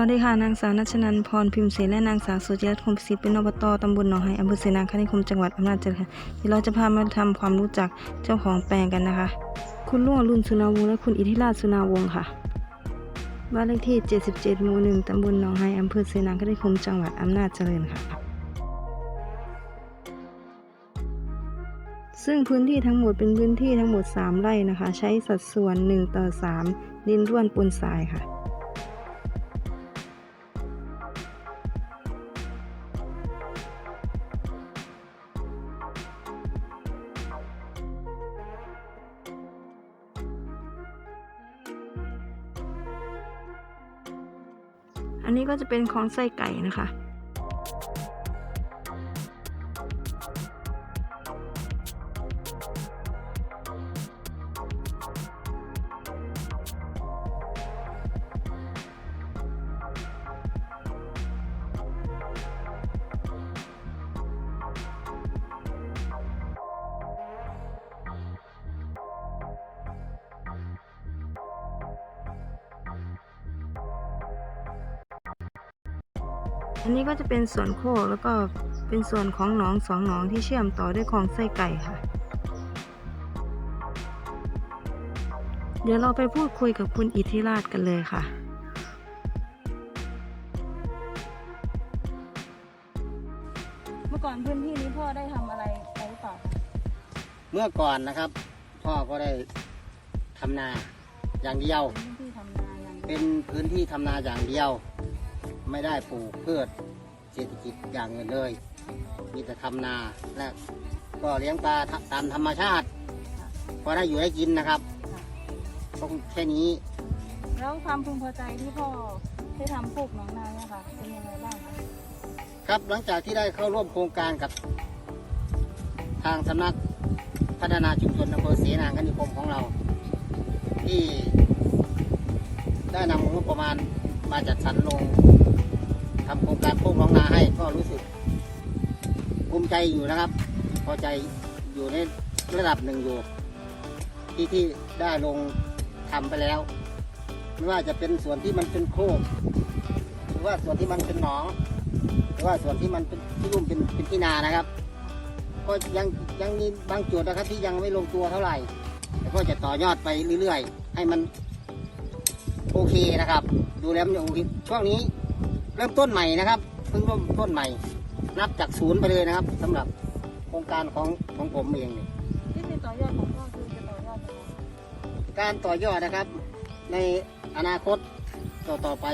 วัสดีค่ะนางสาวนัชนันพรพิมพ์เสนและนางสาวสุจิรัตน์คมศิษย์เป็นอบตตำบลหนองไฮอำเภอเสนาคณิคมจังหวัดอำนาจเจริญค่ะเดี๋ยวเราจะพามาทำความรู้จักเจ้าของแปลงกันนะคะ คุณลุงอรุณสุนาวงศ์และคุณอิทธิราชสุนาวงศ์ค่ะบ้านเลขที่ 77 หมู่1ตำบลหนองไฮอำเภอเสนาคณิคมจังหวัดอำนาจเจริญค่ะ ซึ่งพื้นที่ทั้งหมดเป็นพื้นที่ทั้งหมด 3 ไร่นะคะ ใช้สัดส่วน 1 ต่อ 3 ดินร่วนปูนทรายค่ะ อันนี้ก็จะเป็นของไส้ไก่นะคะ อันนี้ก็จะเป็นส่วนโคกแล้วก็เป็นส่วนของหนองสองหนองที่เชื่อมต่อด้วยคลองไส้ไก่ค่ะ เดี๋ยวเราไปพูดคุยกับคุณอิทธิราชกันเลยค่ะเมื่อก่อนพื้นที่นี้พ่อได้ทำอะไรไปหรือเปล่าเมื่อก่อนนะครับ พ่อก็ได้ทำนาอย่างเดียว พื้นที่ทำนาอย่างเป็นพื้นที่ทำนาอย่างเดียว ไม่ได้ปลูกพืชเศรษฐกิจอย่างอื่นเลย มีแต่ทำนาและก็เลี้ยงปลาตามธรรมชาติพอได้อยู่ได้กินนะครับต้องแค่นี้ แล้วความพึงพอใจที่พ่อได้ทำปลูกหนองนาเนี่ยค่ะเป็นยังไงบ้างคะครับหลังจากที่ได้เข้าร่วมโครงการกับ ทางสำนักพัฒนาชุมชนอำเภอเสนางคณิคมของเรา ที่ได้นำงบประมาณมาจัดสรรลง ทำโครงการโค้งน้องนาให้ก็รู้สึกภูมิใจอยู่นะครับ พอใจอยู่ในระดับหนึ่งอยู่ ที่ที่ได้ลงทำไปแล้ว ไม่ว่าจะเป็นส่วนที่มันเป็นโคกหรือว่าส่วนที่มันเป็นหนอง หรือว่าส่วนที่มันเป็นที่รุ่มเป็นเป็นที่นานะครับ ก็ยังยังมีบางจุดนะครับที่ยังไม่ลงตัวเท่าไหร่แต่ก็จะต่อยอดไปเรื่อยๆ ให้มันโอเคนะครับ ดูแล้วมันจะโอเคช่วงนี้ เริ่มต้นใหม่นะครับเพิ่งเริ่มต้นใหม่ นับจากศูนย์ไปเลยนะครับสำหรับโครงการของของผมเองเนี่ยที่เป็นต่อยอดของพ่อคือจะต่อยอดยังไงการต่อยอดนะครับ ในอนาคตต่อต่อไป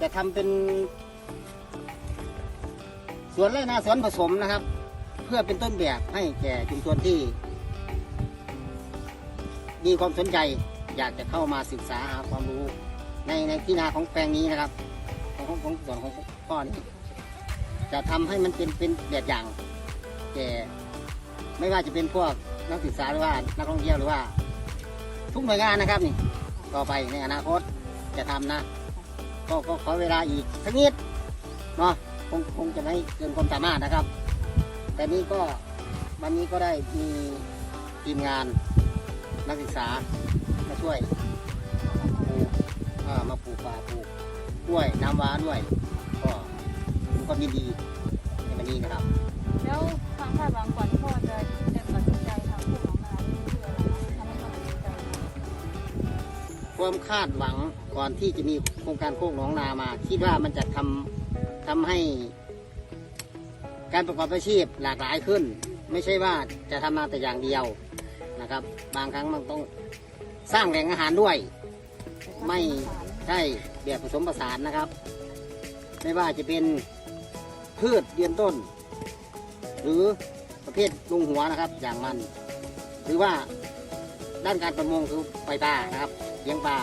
จะทำเป็น สวนไร่นาสวนผสมนะครับ เพื่อเป็นต้นแบบให้แก่ชุมชนที่ มีความสนใจอยากจะเข้ามาศึกษาหาความรู้ในในที่นาของแปลงนี้นะครับ ของของของส่วนของพ่อนี่จะทำให้มันเป็นเป็นแบบอย่างแก่ไม่ว่าจะเป็นพวกนักศึกษาหรือว่านักท่องเที่ยวหรือว่า ทุกหน่วยงานนะครับนี่ต่อไปในอนาคตจะทำนะก็ก็ขอเวลาอีกสักนิดเนาะคงคงจะไม่เกินความสามารถนะครับ แต่นี้ก็วันนี้ก็ได้มีทีมงานนักศึกษามาช่วยมาปลูกป่าปลูก กล้วยน้ำว้าด้วยก็มีความยินดีในวันนี้นะครับ แล้วความคาดหวังก่อนที่พ่อจะจะตัดสินใจทำปลูกหนองนานี่คืออะไรคะทำให้พ่อตัดสินใจทำความคาดหวังก่อนที่จะมีโครงการโคกหนองนามาคิดว่ามันจะทำทำให้การประกอบอาชีพหลากหลายขึ้น ไม่ใช่ว่าจะทำมาแต่อย่างเดียวนะครับ บางครั้งมันต้องสร้างแหล่งอาหารด้วย ไม่ใช่แบบผสมผสานนะครับ ไม่ว่าจะเป็นพืชเดือนต้น หรือประเภทลุงหัวนะครับ อย่างมัน หรือว่าด้านการประมงคือปล่อยปลานะครับเลี้ยงปลา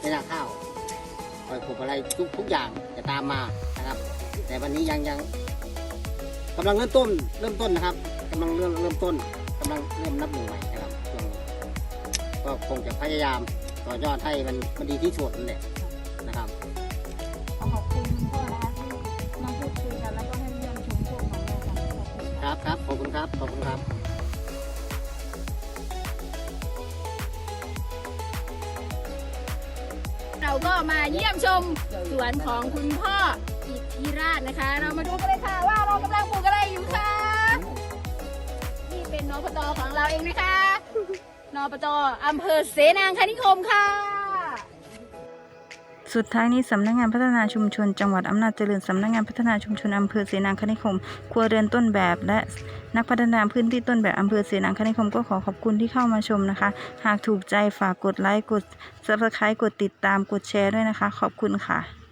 ในนาข้าวปล่อยกบอะไรทุกทุกอย่างจะตามมานะครับ แต่วันนี้ยังยังกำลังเริ่มต้นเริ่มต้นนะครับกำลังเริ่มเริ่มต้นกำลังเริ่มนับหนึ่งใหม่นะครับก็คงจะพยายามต่อยอดให้มันมันดีที่สุดนั่นแหละ นะครับขอขอบคุณคุณพ่อนะคะที่มาพูดคุยกันแล้วก็ให้เยี่ยมชมพวกของเราค่ะขอบคุณคค่ะรับครับขอบคุณครับขอบคุณครับเราก็มาเยี่ยมชมสวนของคุณพ่ออิทธิราชนะคะ เรามาดูกันเลยค่ะว่าเรากำลังปลูกอะไรอยู่คะนี่เป็นนปตของเราเองนะคะนปตอำเภอเสนางคณิคมค่ะ สุดท้ายนี้สำนักงานพัฒนาชุมชน จังหวัดอำนาจเจริญสำนักงานพัฒนาชุมชนอำเภอเสนางคณิคมครัวเรือนต้นแบบ และนักพัฒนาพื้นที่ต้นแบบอำเภอเสนางคณิคมก็ขอขอบคุณที่เข้ามาชมนะคะ หากถูกใจฝากกดไลค์กดซับสไครต์กดติดตามกดแชร์ด้วยนะคะ ขอบคุณค่ะ